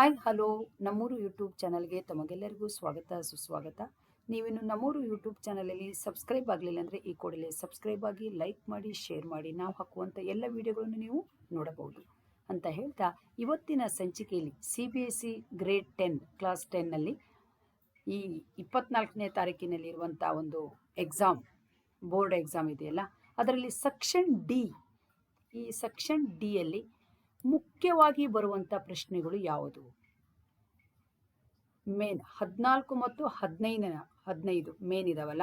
Hi, hello. ನಮ್ಮೂರು YouTube ಚಾನಲ್ಗೆ ತಮಗೆಲ್ಲರಿಗೂ ಸ್ವಾಗತ, ಸುಸ್ವಾಗತ. ನೀವಿನ್ನು ನಮ್ಮೂರು ಯೂಟ್ಯೂಬ್ ಚಾನಲಲ್ಲಿ ಸಬ್ಸ್ಕ್ರೈಬ್ ಆಗಲಿಲ್ಲ ಅಂದರೆ ಈ ಕೂಡಲೇ ಸಬ್ಸ್ಕ್ರೈಬ್ ಆಗಿ ಲೈಕ್ ಮಾಡಿ, ಶೇರ್ ಮಾಡಿ. ನಾವು ಹಾಕುವಂಥ ಎಲ್ಲ ವಿಡಿಯೋಗಳನ್ನು ನೀವು ನೋಡಬಹುದು. ಅಂತ ಹೇಳ್ತಾ, ಇವತ್ತಿನ ಸಂಚಿಕೆಯಲ್ಲಿ C B S C grade ten, class ಟೆನ್ನಲ್ಲಿ ಈ ಇಪ್ಪತ್ನಾಲ್ಕನೇ ತಾರೀಕಿನಲ್ಲಿರುವಂಥ ಒಂದು ಎಕ್ಸಾಮ್, ಬೋರ್ಡ್ ಎಕ್ಸಾಮ್ ಇದೆಯಲ್ಲ, ಅದರಲ್ಲಿ ಸೆಕ್ಷನ್ ಡಿ, ಈ ಸೆಕ್ಷನ್ ಡಿಯಲ್ಲಿ ಮುಖ್ಯವಾಗಿ ಬರುವಂಥ ಪ್ರಶ್ನೆಗಳು ಯಾವುದು? ಮೇನ್ ಹದಿನಾಲ್ಕು ಮತ್ತು ಹದಿನೈದನ, ಹದಿನೈದು ಮೇನ್ ಇದಾವಲ್ಲ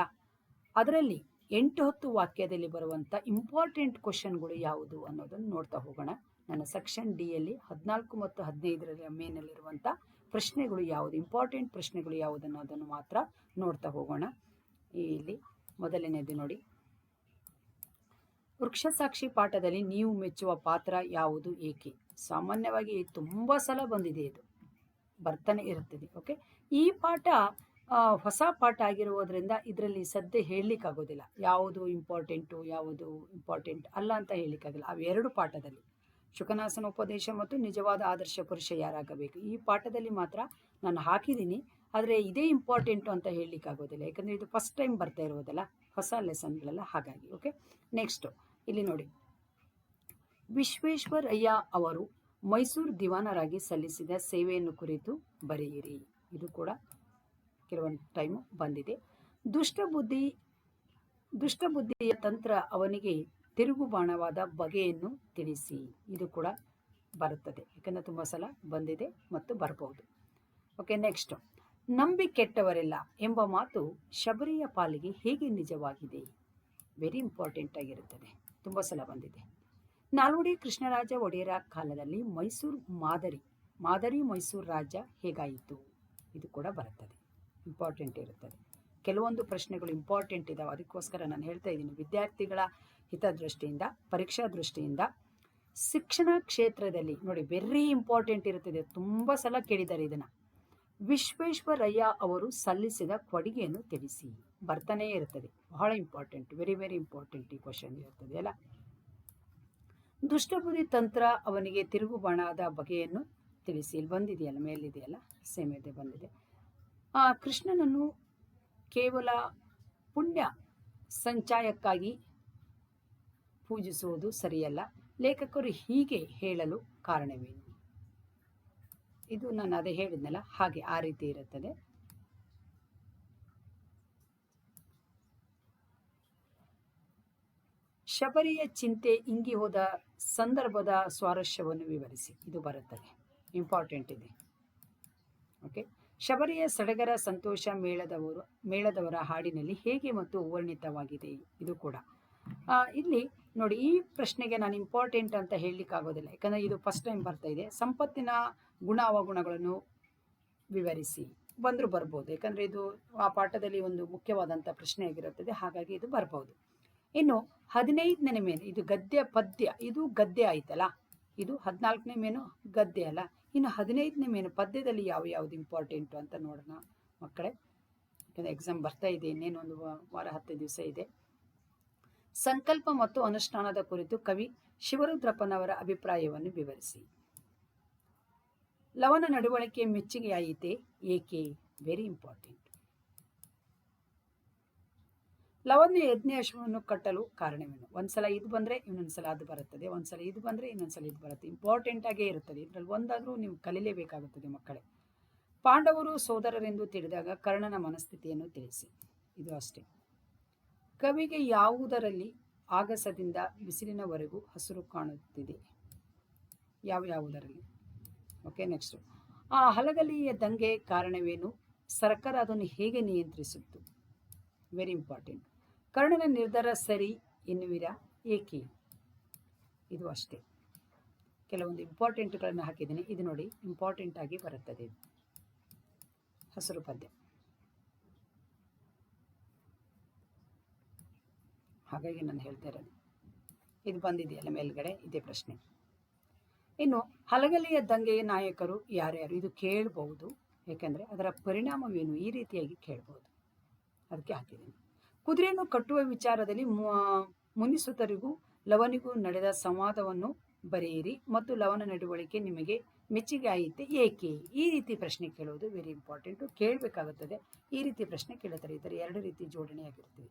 ಅದರಲ್ಲಿ ಎಂಟು ಹತ್ತು ವಾಕ್ಯದಲ್ಲಿ ಬರುವಂಥ ಇಂಪಾರ್ಟೆಂಟ್ ಕ್ವಶನ್ಗಳು ಯಾವುದು ಅನ್ನೋದನ್ನು ನೋಡ್ತಾ ಹೋಗೋಣ. ನನ್ನ ಸೆಕ್ಷನ್ ಡಿಯಲ್ಲಿ ಹದಿನಾಲ್ಕು ಮತ್ತು ಹದಿನೈದರ ಮೇನಲ್ಲಿರುವಂಥ ಪ್ರಶ್ನೆಗಳು ಯಾವುದು? ಇಂಪಾರ್ಟೆಂಟ್ ಪ್ರಶ್ನೆಗಳು ಯಾವುದು ಅನ್ನೋದನ್ನು ಮಾತ್ರ ನೋಡ್ತಾ ಹೋಗೋಣ. ಇಲ್ಲಿ ಮೊದಲನೇದು ನೋಡಿ. ವೃಕ್ಷಸಾಕ್ಷಿ ಪಾಠದಲ್ಲಿ ನೀವು ಮೆಚ್ಚುವ ಪಾತ್ರ ಯಾವುದು ಏಕೆ? ಸಾಮಾನ್ಯವಾಗಿ ತುಂಬ ಸಲ ಬಂದಿದೆ ಇದು. ಬರ್ತಾನೆ ಇರುತ್ತದೆ, ಓಕೆ? ಈ ಪಾಠ ಹೊಸ ಪಾಠ ಆಗಿರುವುದರಿಂದ ಇದರಲ್ಲಿ ಸದ್ಯ ಹೇಳಲಿಕ್ಕಾಗೋದಿಲ್ಲ. ಯಾವುದು ಇಂಪಾರ್ಟೆಂಟು, ಯಾವುದು ಇಂಪಾರ್ಟೆಂಟ್ ಅಲ್ಲ ಅಂತ ಹೇಳಲಿಕ್ಕಾಗಲ್ಲ. ಅವೆರಡು ಪಾಠದಲ್ಲಿ. ಶುಕನಾಸನ ಉಪದೇಶ ಮತ್ತು ನಿಜವಾದ ಆದರ್ಶ ಪುರುಷ ಯಾರಾಗಬೇಕು? ಈ ಪಾಠದಲ್ಲಿ ಮಾತ್ರ ನಾನು ಹಾಕಿದ್ದೀನಿ. ಆದರೆ ಇದೇ ಇಂಪಾರ್ಟೆಂಟು ಅಂತ ಹೇಳಲಿಕ್ಕಾಗೋದಿಲ್ಲ. ಯಾಕಂದರೆ ಇದು ಫಸ್ಟ್ ಟೈಮ್ ಬರ್ತಾ ಇರೋದಲ್ಲ, ಹೊಸ ಲೆಸನ್ಗಳೆಲ್ಲ ಹಾಗಾಗಿ ಓಕೆ ನೆಕ್ಸ್ಟು ಇಲ್ಲಿ ನೋಡಿ. ವಿಶ್ವೇಶ್ವರಯ್ಯ ಅವರು ಮೈಸೂರು ದಿವಾನರಾಗಿ ಸಲ್ಲಿಸಿದ ಸೇವೆಯನ್ನು ಕುರಿತು ಬರೆಯಿರಿ. ಇದು ಕೂಡ ಕೆಲವೊಂದು ಟೈಮು ಬಂದಿದೆ. ದುಷ್ಟಬುದ್ಧಿ ದುಷ್ಟಬುದ್ಧಿಯ ತಂತ್ರ ಅವನಿಗೆ ತಿರುಗುಬಾಣವಾದ ಬಗೆಯನ್ನು ತಿಳಿಸಿ. ಇದು ಕೂಡ ಬರುತ್ತದೆ. ಯಾಕಂದರೆ ತುಂಬ ಸಲ ಬಂದಿದೆ ಮತ್ತು ಬರಬಹುದು ಓಕೆ ನೆಕ್ಸ್ಟ್ ನಂಬಿ ಕೆಟ್ಟವರೆಲ್ಲ ಎಂಬ ಮಾತು ಶಬರಿಯ ಪಾಲಿಗೆ ಹೇಗೆ ನಿಜವಾಗಿದೆ? ವೆರಿ ಇಂಪಾರ್ಟೆಂಟ್ ಆಗಿರುತ್ತದೆ. ತುಂಬ ಸಲ ಬಂದಿದೆ. ನಾಲ್ವಡಿ ಕೃಷ್ಣರಾಜ ಒಡೆಯರ ಕಾಲದಲ್ಲಿ ಮೈಸೂರು ಮಾದರಿ ಮಾದರಿ ಮೈಸೂರು ರಾಜ್ಯ ಹೇಗಾಯಿತು? ಇದು ಕೂಡ ಬರುತ್ತದೆ. ಇಂಪಾರ್ಟೆಂಟ್ ಇರುತ್ತದೆ. ಕೆಲವೊಂದು ಪ್ರಶ್ನೆಗಳು ಇಂಪಾರ್ಟೆಂಟ್ ಇದಾವೆ. ಅದಕ್ಕೋಸ್ಕರ ನಾನು ಹೇಳ್ತಾ ಇದ್ದೀನಿ. ವಿದ್ಯಾರ್ಥಿಗಳ ಹಿತದೃಷ್ಟಿಯಿಂದ, ಪರೀಕ್ಷಾ ದೃಷ್ಟಿಯಿಂದ ಶಿಕ್ಷಣ ಕ್ಷೇತ್ರದಲ್ಲಿ ನೋಡಿ ವೆರಿ ಇಂಪಾರ್ಟೆಂಟ್ ಇರುತ್ತದೆ. ತುಂಬ ಸಲ ಕೇಳಿದ್ದಾರೆ ಇದನ್ನು. ವಿಶ್ವೇಶ್ವರಯ್ಯ ಅವರು ಸಲ್ಲಿಸಿದ ಕೊಡುಗೆಯನ್ನು ತಿಳಿಸಿ. ಬರ್ತಾನೇ ಇರುತ್ತದೆ. ಬಹಳ ಇಂಪಾರ್ಟೆಂಟ್ ವೆರಿ ವೆರಿ ಇಂಪಾರ್ಟೆಂಟ್ ಈ ಕ್ವಶನ್ ಇರ್ತದೆ ಅಲ್ಲ? ದುಷ್ಟಬುದ್ಧಿ ತಂತ್ರ ಅವನಿಗೆ ತಿರುಗುಬಾಣದ ಬಗೆಯನ್ನು ತಿಳಿಸಿ. ಇಲ್ಲಿ ಬಂದಿದೆಯಲ್ಲ, ಮೇಲಿದೆಯಲ್ಲ? ಸೇಮ್ ಬಂದಿದೆ. ಆ ಕೃಷ್ಣನನ್ನು ಕೇವಲ ಪುಣ್ಯ ಸಂಚಾಯಕ್ಕಾಗಿ ಪೂಜಿಸುವುದು ಸರಿಯಲ್ಲ. ಲೇಖಕರು ಹೀಗೆ ಹೇಳಲು ಕಾರಣವೇನು? ಇದು ನಾನು ಅದೇ ಹೇಳಿದ್ನಲ್ಲ, ಹಾಗೆ ಆ ರೀತಿ ಇರುತ್ತದೆ. ಶಬರಿಯ ಚಿಂತೆ ಇಂಗಿ ಹೋದ ಸಂದರ್ಭದ ಸ್ವಾರಸ್ಯವನ್ನು ವಿವರಿಸಿ. ಇದು ಬರುತ್ತದೆ. ಇಂಪಾರ್ಟೆಂಟ್ ಇದೆ. ಓಕೆ ಶಬರಿಯ ಸಡಗರ ಸಂತೋಷ ಮೇಳದವರು, ಮೇಳದವರ ಹಾಡಿನಲ್ಲಿ ಹೇಗೆ ಮತ್ತು ವರ್ಣಿತವಾಗಿದೆ ಇದು ಕೂಡ. ಇಲ್ಲಿ ನೋಡಿ, ಈ ಪ್ರಶ್ನೆಗೆ ನಾನು ಇಂಪಾರ್ಟೆಂಟ್ ಅಂತ ಹೇಳಲಿಕ್ಕಾಗೋದಿಲ್ಲ ಯಾಕಂದರೆ ಇದು ಫಸ್ಟ್ ಟೈಮ್ ಬರ್ತಾ ಇದೆ. ಸಂಪತ್ತಿನ ಗುಣ ಅವಗುಣಗಳನ್ನು ವಿವರಿಸಿ. ಬಂದರೂ ಬರ್ಬೋದು. ಯಾಕಂದರೆ ಇದು ಆ ಪಾಠದಲ್ಲಿ ಒಂದು ಮುಖ್ಯವಾದಂಥ ಪ್ರಶ್ನೆ ಆಗಿರುತ್ತದೆ. ಹಾಗಾಗಿ ಇದು ಬರ್ಬೋದು. ಇನ್ನು ಹದಿನೈದನೇ ಮೇನು, ಇದು ಗದ್ಯ ಪದ್ಯ. ಇದು ಗದ್ಯ ಆಯ್ತಲ್ಲ? ಇದು ಹದಿನಾಲ್ಕನೇ ಮೇನು ಗದ್ಯ ಅಲ್ಲ? ಇನ್ನು ಹದಿನೈದನೇ ಮೇನು ಪದ್ಯದಲ್ಲಿ ಯಾವ ಯಾವ್ದು ಇಂಪಾರ್ಟೆಂಟು ಅಂತ ನೋಡೋಣ ಮಕ್ಕಳೇ. ಯಾಕಂದರೆ ಎಕ್ಸಾಮ್ ಬರ್ತಾ ಇದೆ ಇನ್ನೇನೊಂದು ವಾರ ಹತ್ತು ದಿವಸ ಇದೆ. ಸಂಕಲ್ಪ ಮತ್ತು ಅನುಷ್ಠಾನದ ಕುರಿತು ಕವಿ ಶಿವರುದ್ರಪ್ಪನವರ ಅಭಿಪ್ರಾಯವನ್ನು ವಿವರಿಸಿ. ಲವನ ನಡವಳಿಕೆ ಮೆಚ್ಚುಗೆಯಾಯಿತೆ ಏಕೆ? ವೆರಿ ಇಂಪಾರ್ಟೆಂಟ್ ಲವಣ್ಯ ಯಜ್ಞಾಶ್ವವನ್ನು ಕಟ್ಟಲು ಕಾರಣವೇನು? ಒಂದ್ಸಲ ಇದು ಬಂದರೆ ಇನ್ನೊಂದ್ಸಲ ಅದು ಬರುತ್ತದೆ. ಒಂದ್ಸಲ ಇದು ಬಂದರೆ ಇನ್ನೊಂದ್ಸಲ ಇದು ಬರುತ್ತೆ. ಇಂಪಾರ್ಟೆಂಟ್ ಆಗೇ ಇರುತ್ತದೆ. ಇದರಲ್ಲಿ ಒಂದಾದರೂ ನೀವು ಕಲಿಯಲೇಬೇಕಾಗುತ್ತದೆ ಮಕ್ಕಳೇ. ಪಾಂಡವರು ಸೋದರರೆಂದು ತಿಳಿದಾಗ ಕರ್ಣನ ಮನಸ್ಥಿತಿಯನ್ನು ತಿಳಿಸಿ. ಇದು ಅಷ್ಟೇ. ಕವಿಗೆ ಯಾವುದರಲ್ಲಿ ಆಗಸದಿಂದ ಬಿಸಿಲಿನವರೆಗೂ ಹಸಿರು ಕಾಣುತ್ತಿದೆ? ಯಾವ ಯಾವುದರಲ್ಲಿ? ಓಕೆ ನೆಕ್ಸ್ಟು ಆ ಹಲಗಲಿಯ ದಂಗೆ ಕಾರಣವೇನು? ಸರ್ಕಾರ ಅದನ್ನು ಹೇಗೆ ನಿಯಂತ್ರಿಸಿತ್ತು? ವೆರಿ ಇಂಪಾರ್ಟೆಂಟ್ ಕರ್ಣನ ನಿರ್ಧಾರ ಸರಿ ಎನ್ನುವಿರಾ? ಏಕೆ? ಇದು ಅಷ್ಟೇ. ಕೆಲವೊಂದು ಇಂಪಾರ್ಟೆಂಟ್ಗಳನ್ನು ಹಾಕಿದ್ದೀನಿ. ಇದು ನೋಡಿ ಇಂಪಾರ್ಟೆಂಟ್ ಆಗಿ ಬರುತ್ತದೆ. ಹಸಿರು ಪದ್ಯ. ಹಾಗಾಗಿ ನಾನು ಹೇಳ್ತಾ ಇರೋದು. ಇದು ಬಂದಿದೆಯಲ್ಲ ಮೇಲ್ಗಡೆ? ಇದೇ ಪ್ರಶ್ನೆ. ಇನ್ನು ಹಲಗಲಿಯ ದಂಗೆಯ ನಾಯಕರು ಯಾರ್ಯಾರು? ಇದು ಕೇಳಬಹುದು. ಏಕೆಂದರೆ ಅದರ ಪರಿಣಾಮವೇನು? ಈ ರೀತಿಯಾಗಿ ಕೇಳಬಹುದು. ಅದಕ್ಕೆ ಹಾಕಿದ್ದೀನಿ. ಕುದುರೆಯನ್ನು ಕಟ್ಟುವ ವಿಚಾರದಲ್ಲಿ ಮು- ಮುನಿಸುತರಿಗೂ ಲವನಿಗೂ ನಡೆದ ಸಂವಾದವನ್ನು ಬರೆಯಿರಿ ಮತ್ತು ಲವನ ನಡವಳಿಕೆ ನಿಮಗೆ ಮೆಚ್ಚುಗೆ ಆಯಿತೆ ಏಕೆ? ಈ ರೀತಿ ಪ್ರಶ್ನೆ ಕೇಳುವುದು ವೆರಿ ಇಂಪಾರ್ಟೆಂಟು ಕೇಳಬೇಕಾಗುತ್ತದೆ. ಈ ರೀತಿ ಪ್ರಶ್ನೆ ಕೇಳುತ್ತಾರೆ. ಇದರ ಎರಡು ರೀತಿ ಜೋಡಣೆಯಾಗಿರ್ತೀವಿ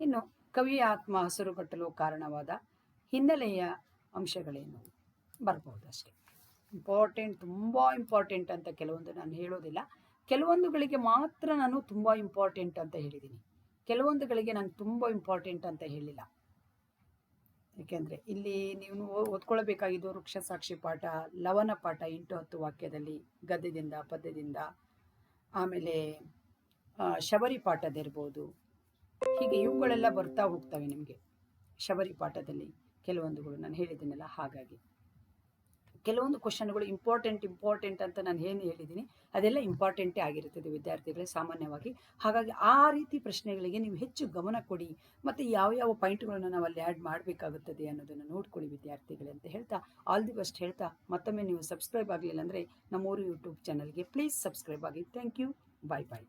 ಇನ್ನು ಕವಿಯ ಆತ್ಮ ಹಸಿರುಗಟ್ಟಲು ಕಾರಣವಾದ ಹಿನ್ನೆಲೆಯ ಅಂಶಗಳೇನು? ಬರಬಹುದು ಅಷ್ಟೇ. ಇಂಪಾರ್ಟೆಂಟ್ ತುಂಬ ಇಂಪಾರ್ಟೆಂಟ್ ಅಂತ ಕೆಲವೊಂದು ನಾನು ಹೇಳೋದಿಲ್ಲ. ಕೆಲವೊಂದುಗಳಿಗೆ ಮಾತ್ರ ನಾನು ತುಂಬ ಇಂಪಾರ್ಟೆಂಟ್ ಅಂತ ಹೇಳಿದ್ದೀನಿ. ಕೆಲವೊಂದುಗಳಿಗೆ ನಾನು ತುಂಬ ಇಂಪಾರ್ಟೆಂಟ್ ಅಂತ ಹೇಳಿಲ್ಲ. ಏಕೆಂದರೆ ಇಲ್ಲಿ ನೀವು ಓದ್ಕೊಳ್ಬೇಕಾಗಿದ್ದು ವೃಕ್ಷ ಸಾಕ್ಷಿ ಪಾಠ, ಲವನ ಪಾಠ, ಎಂಟು ಹತ್ತು ವಾಕ್ಯದಲ್ಲಿ ಗದ್ಯದಿಂದ, ಪದ್ಯದಿಂದ, ಆಮೇಲೆ ಶಬರಿ ಪಾಠದಿರ್ಬೋದು ಹೀಗೆ ಇವುಗಳೆಲ್ಲ ಬರ್ತಾ ಹೋಗ್ತವೆ ನಿಮಗೆ. ಶಬರಿ ಪಾಠದಲ್ಲಿ ಕೆಲವೊಂದುಗಳು ನಾನು ಹೇಳಿದ್ದೀನಲ್ಲ ಹಾಗಾಗಿ. ಕೆಲವೊಂದು ಕ್ವಶನ್ಗಳು ಇಂಪಾರ್ಟೆಂಟ್ ಇಂಪಾರ್ಟೆಂಟ್ ಅಂತ ನಾನು ಏನು ಹೇಳಿದ್ದೀನಿ, ಅದೆಲ್ಲ ಇಂಪಾರ್ಟೆಂಟೇ ಆಗಿರುತ್ತದೆ ವಿದ್ಯಾರ್ಥಿಗಳೇ ಸಾಮಾನ್ಯವಾಗಿ. ಹಾಗಾಗಿ ಆ ರೀತಿ ಪ್ರಶ್ನೆಗಳಿಗೆ ನೀವು ಹೆಚ್ಚು ಗಮನ ಕೊಡಿ, ಮತ್ತು ಯಾವ ಯಾವ ಪಾಯಿಂಟ್ಗಳನ್ನು ನಾವು ಅಲ್ಲಿ ಆ್ಯಡ್ ಮಾಡಬೇಕಾಗುತ್ತದೆ ಅನ್ನೋದನ್ನು ನೋಡ್ಕೊಳ್ಳಿ ವಿದ್ಯಾರ್ಥಿಗಳೇ ಅಂತ ಹೇಳ್ತಾ ಆಲ್ ದಿ ಬೆಸ್ಟ್ ಹೇಳ್ತಾ, ಮತ್ತೊಮ್ಮೆ ನೀವು ಸಬ್ಸ್ಕ್ರೈಬ್ ಆಗಲಿಲ್ಲ ಅಂದರೆ ನಮ್ಮೂರು ಯೂಟ್ಯೂಬ್ ಚಾನಲ್ಗೆ ಪ್ಲೀಸ್ ಸಬ್ಸ್ಕ್ರೈಬ್ ಆಗಿ. Thank you bye bye